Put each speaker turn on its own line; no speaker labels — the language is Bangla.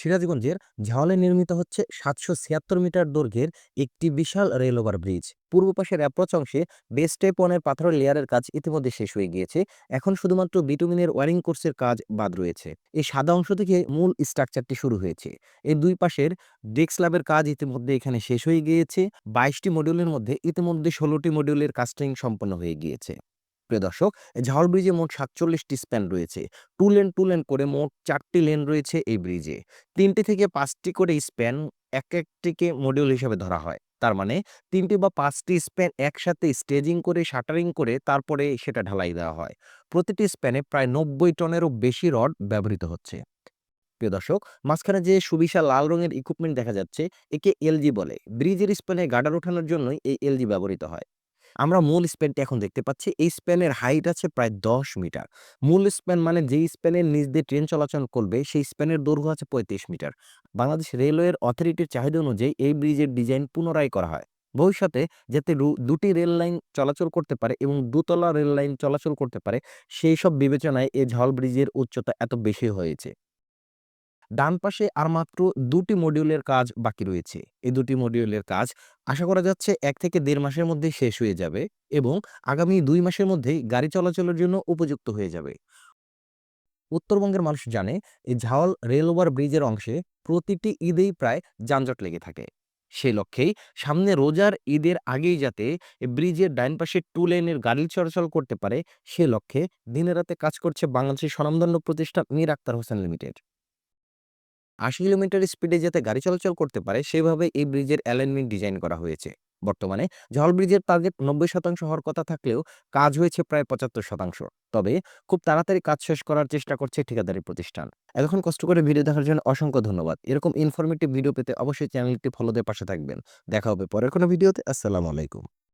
সিরাজগঞ্জের ঝাওয়ালে নির্মিত হচ্ছে সাতশো ছিয়াত্তর মিটার দৈর্ঘ্যের একটি বিশাল রেল ওভার ব্রিজ। পূর্ব পাশের অ্যাপ্রোচ অংশে বেস ওয়ানের পাথরের লেয়ারের কাজ ইতিমধ্যে শেষ হয়ে গিয়েছে। এখন শুধুমাত্র বিটুমিনের ওয়ারিং কোর্সের কাজ বাদ রয়েছে। এই সাদা অংশ থেকে মূল স্ট্রাকচারটি শুরু হয়েছে। এই দুই পাশের ডেস্ক স্ল্যাবের কাজ ইতিমধ্যে এখানে শেষ হয়ে গিয়েছে। বাইশটি মডিউলের মধ্যে ইতিমধ্যে ষোলোটি মডিউলের কাস্টিং সম্পন্ন হয়ে গিয়েছে। প্রিয় দর্শক ঝাউল ব্রিজে মোট সাতচল্লিশটি স্প্যান রয়েছে। টু লেন টু লেন করে মোট চারটি লেন রয়েছে এই ব্রিজে। তিনটি থেকে পাঁচটি করে স্প্যান এক একটিকে মডিউল হিসেবে ধরা হয়। তার মানে তিনটি বা পাঁচটি স্প্যান একসাথে স্টেজিং করে শাটারিং করে তারপরে সেটা ঢালাই দেওয়া হয়। প্রতিটি স্প্যানে প্রায় নব্বই টনেরও বেশি রড ব্যবহৃত হচ্ছে। প্রিয় দর্শক, মাঝখানে যে সুবিশাল লাল রঙের ইকুইপমেন্ট দেখা যাচ্ছে, একে এলজি বলে। ব্রিজের স্প্যানে গার্ডার ওঠানোর জন্যই এই এলজি ব্যবহৃত হয়। আমরা মূল স্প্যানটি এখন দেখতে পাচ্ছি, এই স্প্যানের হাইট আছে প্রায় দশ মিটার। মূল স্প্যান মানে যেই স্প্যানের নিচ দিয়ে ট্রেন চলাচল করবে, সেই স্প্যানের দৈর্ঘ্য আছে পঁয়ত্রিশ মিটার। বাংলাদেশ রেলওয়ের অথরিটির চাহিদা অনুযায়ী এই ব্রিজের ডিজাইন পুনরায় করা হয়। ভবিষ্যতে যাতে দুটি রেল লাইন চলাচল করতে পারে এবং দুতলা রেল লাইন চলাচল করতে পারে, সেই সব বিবেচনায় এই ঝাল ব্রিজের উচ্চতা এত বেশি হয়েছে। ডান পাশে আর মাত্র দুটি মডিউলের কাজ বাকি রয়েছে। এই দুটি মডিউলের কাজ আশা করা যাচ্ছে এক থেকে দেড় মাসের মধ্যে শেষ হয়ে যাবে এবং আগামী দুই মাসের মধ্যেই গাড়ি চলাচলের জন্য উপযুক্ত হয়ে যাবে। উত্তরবঙ্গের মানুষ জানে, এই ঝাওয়াল রেল ওভার ব্রিজের অংশে প্রতিটি ঈদেই প্রায় যানজট লেগে থাকে। সেই লক্ষ্যেই সামনে রোজার ঈদের আগেই যাতে ব্রিজের ডাইন পাশে টু লেনের গাড়ি চলাচল করতে পারে, সে লক্ষ্যে দিনে রাতে কাজ করছে বাংলাদেশের স্বনামধন্য প্রতিষ্ঠান মীর আক্তার হোসেন লিমিটেড। আশি কিলোমিটার স্পিডে যাতে গাড়ি চলাচল করতে পারে, সেভাবে এই ব্রিজের অ্যালাইনমেন্ট ডিজাইন করা হয়েছে। বর্তমানে জল ব্রিজের টার্গেট নব্বই শতাংশ হওয়ার কথা থাকলেও কাজ হয়েছে প্রায় পঁচাত্তর শতাংশ। তবে খুব তাড়াতাড়ি কাজ শেষ করার চেষ্টা করছে ঠিকাদারি প্রতিষ্ঠান। এতক্ষণ কষ্ট করে ভিডিও দেখার জন্য অসংখ্য ধন্যবাদ। এরকম ইনফরমেটিভ ভিডিও পেতে অবশ্যই চ্যানেলটি ফলো দিয়ে পাশে থাকবেন। দেখা হবে পরের কোনো ভিডিওতে আসসালামু আলাইকুম।